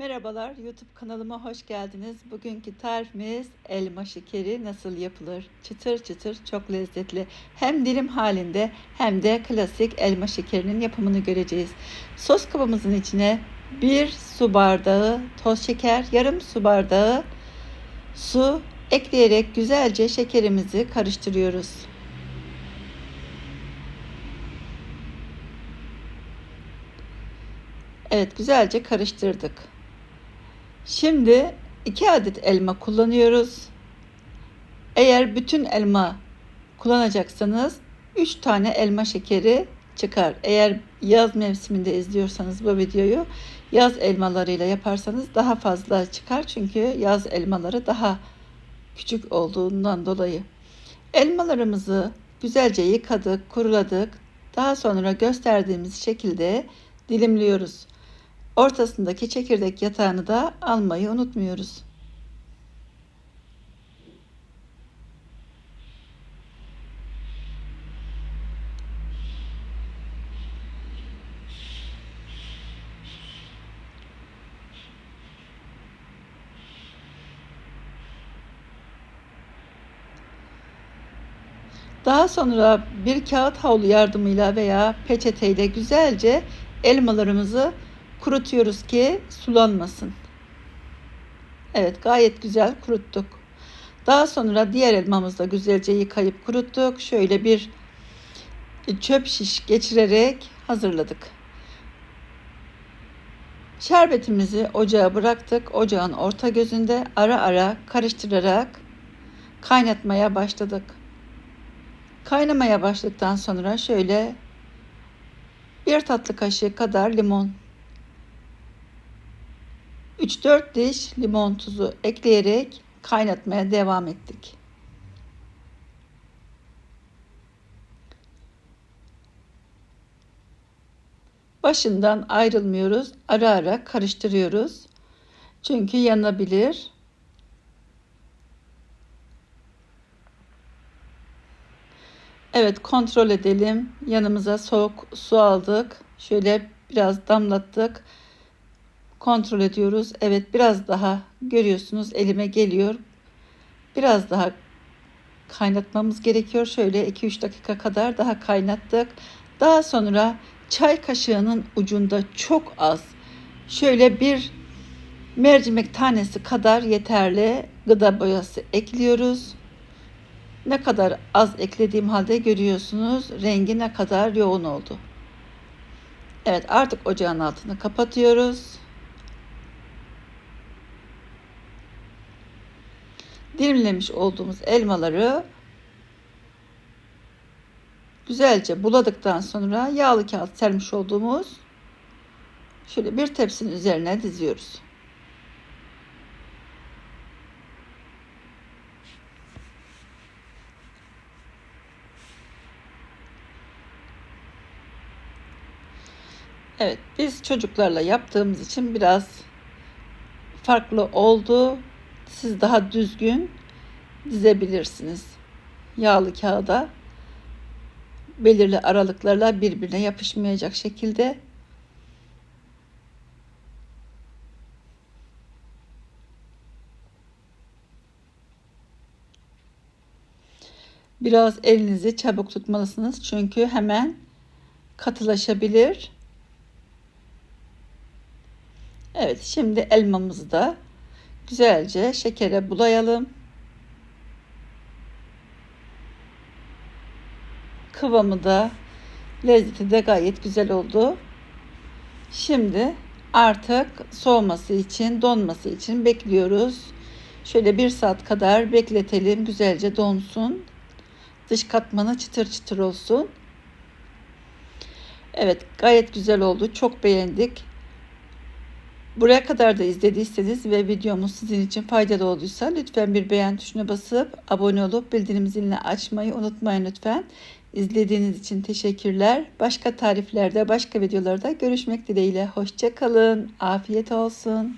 Merhabalar, YouTube kanalıma hoş geldiniz. Bugünkü tarifimiz elma şekeri nasıl yapılır? Çıtır çıtır, çok lezzetli. Hem dilim halinde hem de klasik elma şekerinin yapımını göreceğiz. Sos kabımızın içine bir su bardağı toz şeker, yarım su bardağı su ekleyerek güzelce şekerimizi karıştırıyoruz. Evet, güzelce karıştırdık. Şimdi 2 adet elma kullanıyoruz. Eğer bütün elma kullanacaksanız 3 tane elma şekeri çıkar. Eğer yaz mevsiminde izliyorsanız bu videoyu yaz elmalarıyla yaparsanız daha fazla çıkar. Çünkü yaz elmaları daha küçük olduğundan dolayı. Elmalarımızı güzelce yıkadık, kuruladık. Daha sonra gösterdiğimiz şekilde dilimliyoruz. Ortasındaki çekirdek yatağını da almayı unutmuyoruz. Daha sonra bir kağıt havlu yardımıyla veya peçeteyle güzelce elmalarımızı kurutuyoruz ki sulanmasın. Evet gayet güzel kuruttuk. Daha sonra diğer elmamızı da güzelce yıkayıp kuruttuk. Şöyle bir çöp şiş geçirerek hazırladık. Şerbetimizi ocağa bıraktık. Ocağın orta gözünde ara ara karıştırarak kaynatmaya başladık. Kaynamaya başladıktan sonra şöyle bir tatlı kaşığı kadar limon 3-4 diş limon tuzu ekleyerek kaynatmaya devam ettik. Başından ayrılmıyoruz. Ara ara karıştırıyoruz. Çünkü yanabilir. Evet kontrol edelim. Yanımıza soğuk su aldık. Şöyle biraz damlattık kontrol ediyoruz. Evet biraz daha görüyorsunuz elime geliyor. Biraz daha kaynatmamız gerekiyor. Şöyle 2-3 dakika kadar daha kaynattık. Daha sonra çay kaşığının ucunda çok az şöyle bir mercimek tanesi kadar yeterli gıda boyası ekliyoruz. Ne kadar az eklediğim halde görüyorsunuz rengi ne kadar yoğun oldu. Evet artık ocağın altını kapatıyoruz. Dilimlemiş olduğumuz elmaları güzelce buladıktan sonra yağlı kağıt sermiş olduğumuz şöyle bir tepsinin üzerine diziyoruz. Evet, biz çocuklarla yaptığımız için biraz farklı oldu siz daha düzgün dizebilirsiniz. Yağlı kağıda belirli aralıklarla birbirine yapışmayacak şekilde Biraz elinizi çabuk tutmalısınız çünkü hemen katılaşabilir. Evet, şimdi elmamızı da güzelce şekere bulayalım. Kıvamı da lezzeti de gayet güzel oldu. Şimdi artık soğuması için, donması için bekliyoruz. Şöyle bir saat kadar bekletelim. Güzelce donsun. Dış katmanı çıtır çıtır olsun. Evet gayet güzel oldu. Çok beğendik. Buraya kadar da izlediyseniz ve videomuz sizin için faydalı olduysa lütfen bir beğen tuşuna basıp abone olup bildirim zilini açmayı unutmayın lütfen. İzlediğiniz için teşekkürler. Başka tariflerde, başka videolarda görüşmek dileğiyle. Hoşçakalın. Afiyet olsun.